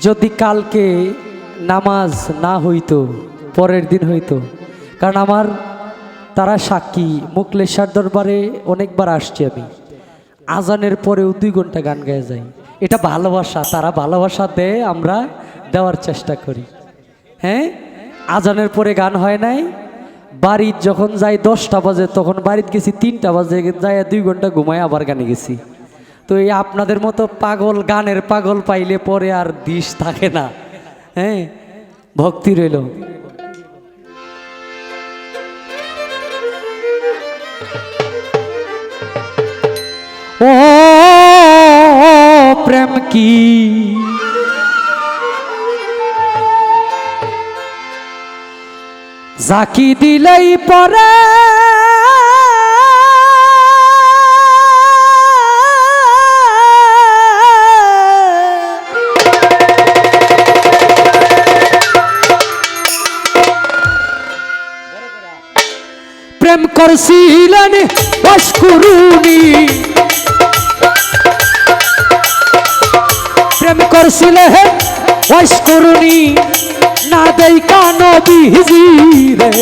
যদি কালকে নামাজ না হইতো, পরের দিন হইতো, কারণ আমার তারা সাক্ষী, মুকলেশার দরবারে অনেকবার আসছি আমি। আজানের পরেও দুই ঘণ্টা গান গায়ে যাই। এটা ভালোবাসা, তারা ভালোবাসা দেয়, আমরা দেওয়ার চেষ্টা করি। হ্যাঁ? আজানের পরে গান হয় নাই। বাড়ির যখন যাই দশটা বাজে, তখন বাড়িতে গেছি, তিনটা বাজে যাই দুই ঘণ্টা ঘুমায় আবার গানে গেছি। তো এই আপনাদের মতো পাগল গানের পাগল পাইলে পরে আর দিশ থাকে না। হ্যাঁ? ভক্তি রইল। ও, প্রেম কি? জাকি দিলেই পরে প্রেম করছিলেন অস্কুরুনি প্রেম করছিলেন অস্কুরুনি না দেই কানো বিহি রে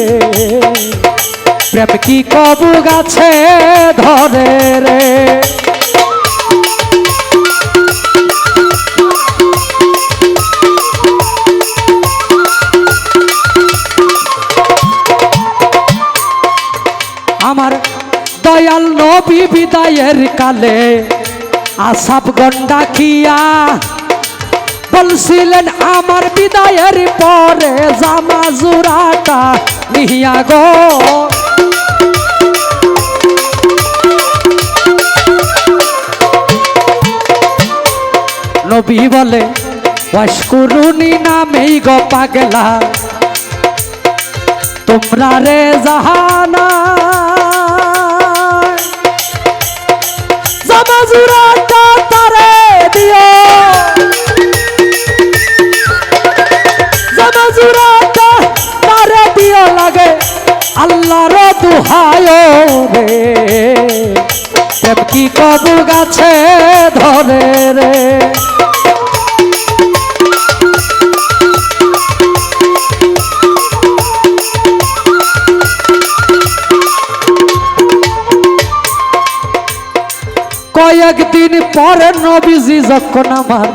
প্রেম কি কবু গাছে ধরে রে? নবী বিদায়ের কালে আসাব গন্ডা খিয়া বলছিলেন আমার বিদায়ের পরে জামা জুরাটা নিয়া গো নবী বলে ওয়াশকুরুনি নামেই গো পাগলা তোমরা রে জাহানা কয়েকদিন পরে নবীজি যখন আমার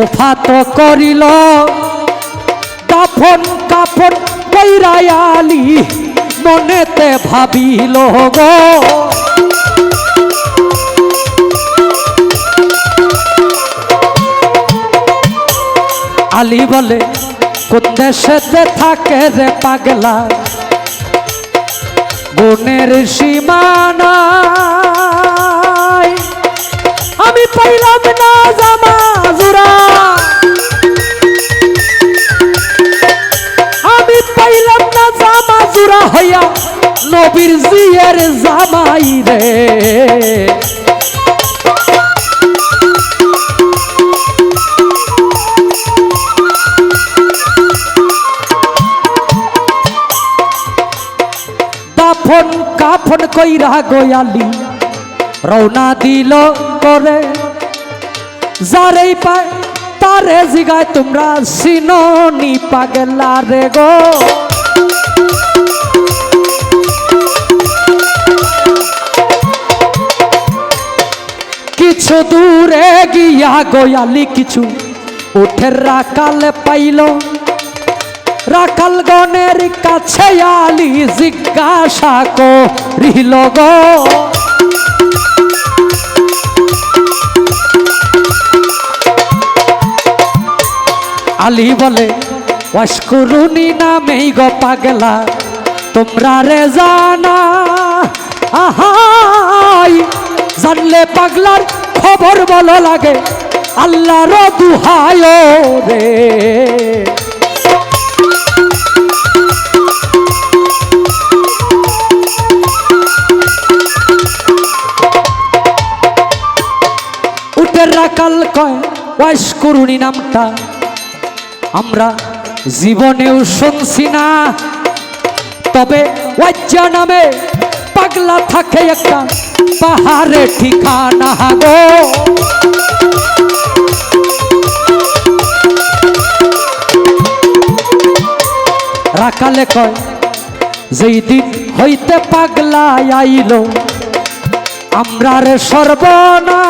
ওফাত করিল, দাফন কাফন কৈরায়ালি মনেতে ভাবিল গো আলী বলে, কোন দেশেতে থাকে রে পাগলা? গুণের সীমানায় আমি পাইলাম না জামা জুরা আমি পাইলাম না জামা জুরা হইয়া নবীর জিয়ের জামাই রে। কাফন কইরা গয়ালি রওনা দিল করে যারেই পায় তারে জিগায়, তোমরা সিননি পাগলা রে গো। কিছু দূরে গিয়া গয়ালি কিছু উঠের রাকাল পাইল। রাখাল গণের কাছে আলি জিজ্ঞাসা করিল গো। আলী বলে অস্কুরুনি নামেই গো পাগলা, তোমরা রে জানা আহাই জানলে পাগলার খবর বলো লাগে, আল্লাহর দুহায় রে। উটের রাকাল কয় ওয়াইস করুণী নামটা। আমরা জীবনেও শুনছি না। তবে ওয়াজ্জা নামে পাগলা থাকে একটা পাহাড়ে ঠিকানা গো। রাকালে কয়, যেই দিন হইতে পাগলা আইল আমরা রে সর্বনা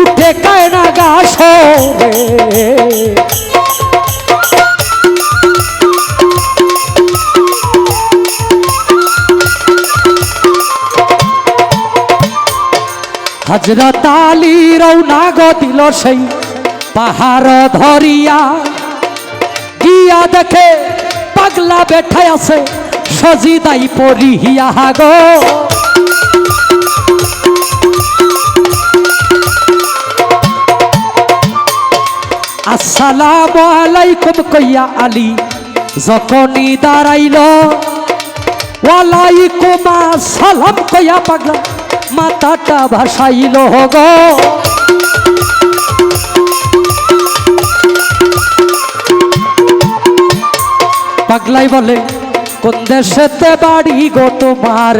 উঠে কায়না গাছ রে হজরত আলী রৌনা গো দিল সেই পাহাড় ধরিয়া। গিয়া দেখে পাগলা বেঠায় আছে, সজিদাই পরিহিয়া গো আসসালামু আলাইকুম কইয়া আলী, যখনই দাঁড়াইল, ওয়ালাইকুম আসসালাম কইয়া পাগলা, মাথাটা ভাসাইল গো পাগলাই বলে, কোন দেশেতে বাড়ি গো তোমার?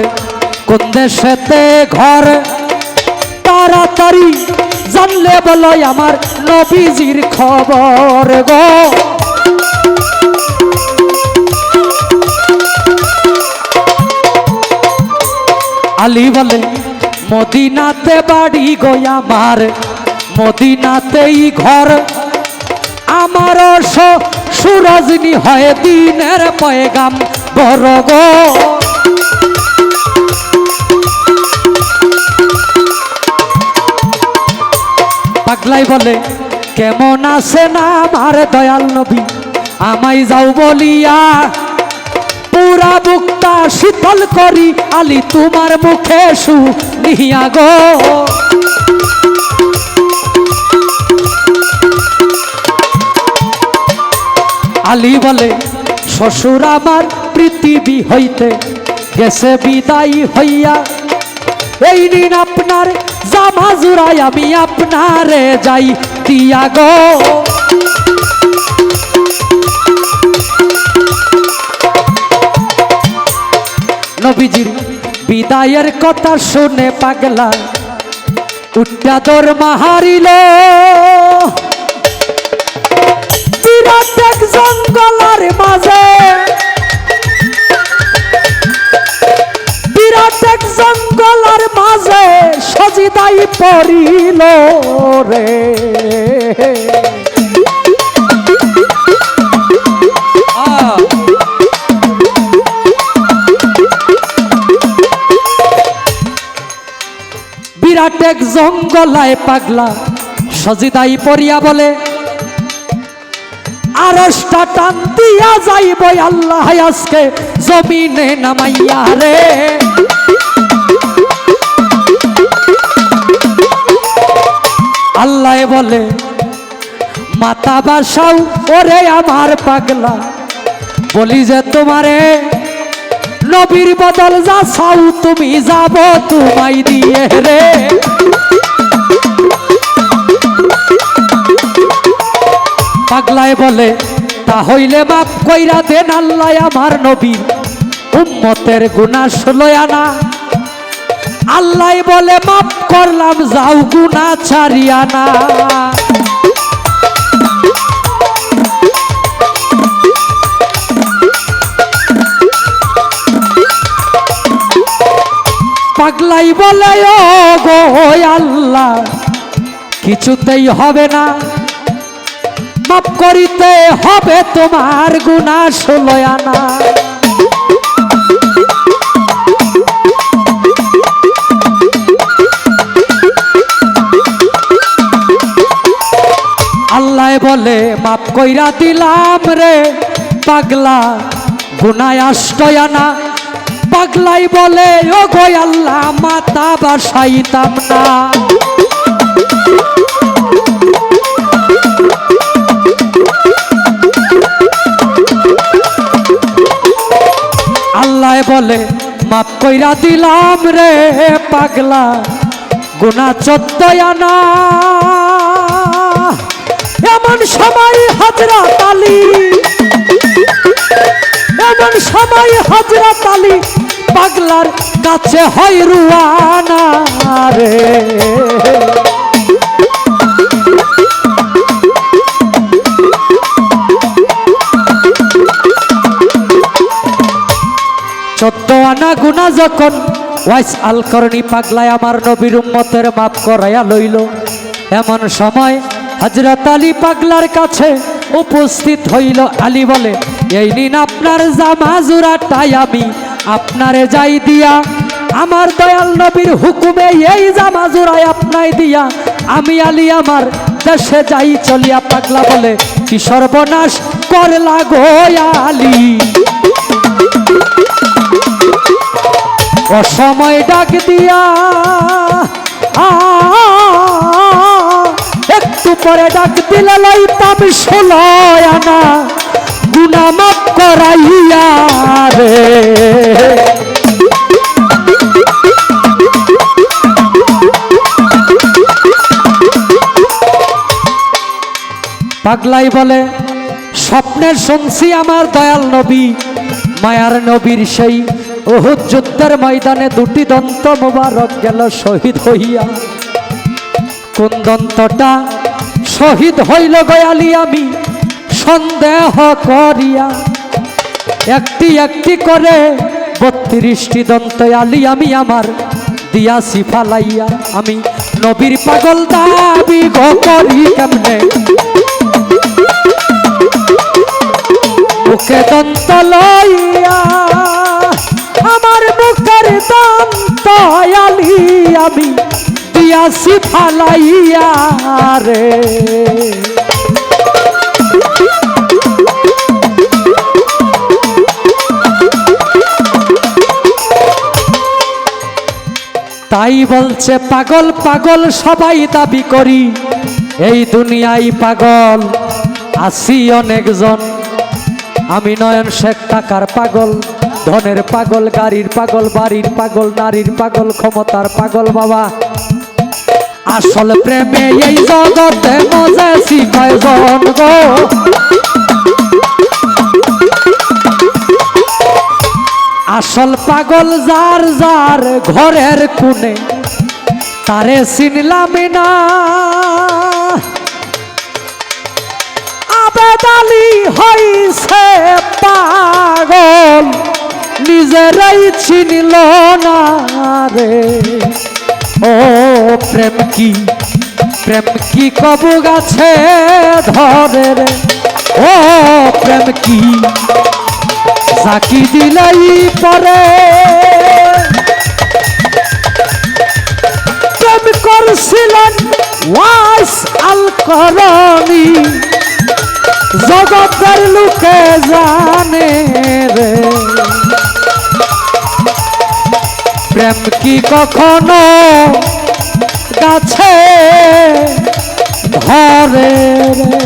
কোন দেশেতে ঘর? তাড়াতাড়ি জানলে বলো আমার নবীজির খবর গো। আলী বলে, মদিনাতে বাড়ি গো আমার, মদিনাতেই ঘর। আমার সুরজনী হয় দিনের পয়গাম, বড় গো। পাগলাই বলে, কেমন আছে না আমার দয়াল নবী? আমায় যাও বলিয়া, পুরা বুকটা শীতল করি, আলি তোমার মুখে সু নিহিয়া গো। আলী বলে, শ্বশুর আমার পৃথিবী হইতে গেছে বিদায় হইয়া। এই দিন আপনার জামা জুড়াই আমি আপনারে যাই দিয়া গো। নবীজির বিদায়ের কথা শুনে পাগলা উঠা দর মাহারিল এক জঙ্গলার মাঝে। বিরাট এক জঙ্গলার মাঝে সজিদাই পড়িল রে। আ বিরাট এক জঙ্গলায় পাগলা সজিদাই পড়িয়া বলে আরসটা টান দিয়া যাইব আল্লাহ আজকে জমিনে নামাইয়া রে। আল্লাহ বলে, মাতা বাসাও, ওরে আমার পাগলা। বলি যে তোমারে, নবীর বদল যা চাও তুমি যাব তোমায় দিয়ে রে। পাগলায় বলে, তা হইলে বাপ কইরা দেন আল্লাহ আমার নবী। উম্মতের গুণা ষোলয়ানা আল্লাহ বলে মাপ করলাম, যাও গুণা ছাড়িয়ানা পাগলাই বলে ও গো আল্লাহ, কিছুতেই হবে না। মাপ করিতে হবে তোমার গুণা ষোলয়ানা আল্লাহ বলে মাপ কইরা দিলাম রে পাগলা, গুনায় আষ্টয়ানা পাগলাই বলে ও গো আল্লাহ মাতা বাসাইতাম না। আল্লাহ বলে মাপ কইরা দিলাম রে পাগলা গুনা চোদ্দয়ানা এমন সময় হাজরা তালি এমন সময় হাজরা তালি পাগলার নাচে হয় রুয়ানা রে। আনা গুনা যখন ওয়াইস আল করণী পাগলায় আমার নবীর উম্মতের মাপ করাইয়া লইল। এমন সময় হজরত আলী পাগলার কাছে উপস্থিত হইল। আলী বলে, এই নিন আপনার জামা জোড়াটাই আমি আপনারে যাই দিয়া। আমার দয়াল নবীর হুকুমে এই জামা জোড়াই আপনাই দিয়া। আমি আলী আমার দেশে যাই চলিয়া পাগলা বলে, কি সর্বনাশ করলা গো আলী? অসময় ডাক দিয়া একটু পরে ডাক দিলে লাইতাম আনা। গুনামাপ করাইয়া রে। পাগলাই বলে, স্বপ্নে শুনছি আমার দয়াল নবী, মায়ার নবীর সেই ওহুদ যুদ্ধের ময়দানে দুটি দন্ত মোবারক গেল শহীদ হইয়া। কোন দন্তটা শহীদ হইল গয়ালি আমি, সন্দেহ করিয়া। একটি একটি করে বত্রিশটি দন্ত আলি আমি আমার দিয়াছি ফালাইয়া আমি নবীর পাগল দাবি গো করি কেমনে? মুখে দন্ত লইয়া আমার মুখের দন্ত আলি আমি দিয়াছি ফালাইয়া রে। তাই বলছে, পাগল পাগল, সবাই দাবি করি। এই দুনিয়ায় পাগল আসি অনেকজন। আমি নয়ন শেখ টাকার পাগল। ধনের পাগল, গাড়ির পাগল, বাড়ির পাগল, নারীর পাগল, ক্ষমতার পাগল বাবা। আসল প্রেমে এই জগতে মজা শিখায় জন গো। আসল পাগল যার যার ঘরের কোণে, তারে চিনলাম না। আবেদালি হইছে পাগল। নিজেরাই চিনল না রে ও প্রেম কি? প্রেম কি কবু গাছে ধরে রে? ও প্রেম কি? সাকি দিলাই পরে। প্রেম করছিলেন ওয়াস আল করণী। জগতের লোকে জানে রে। প্রেম কি কখনো গাছে ধরে রে?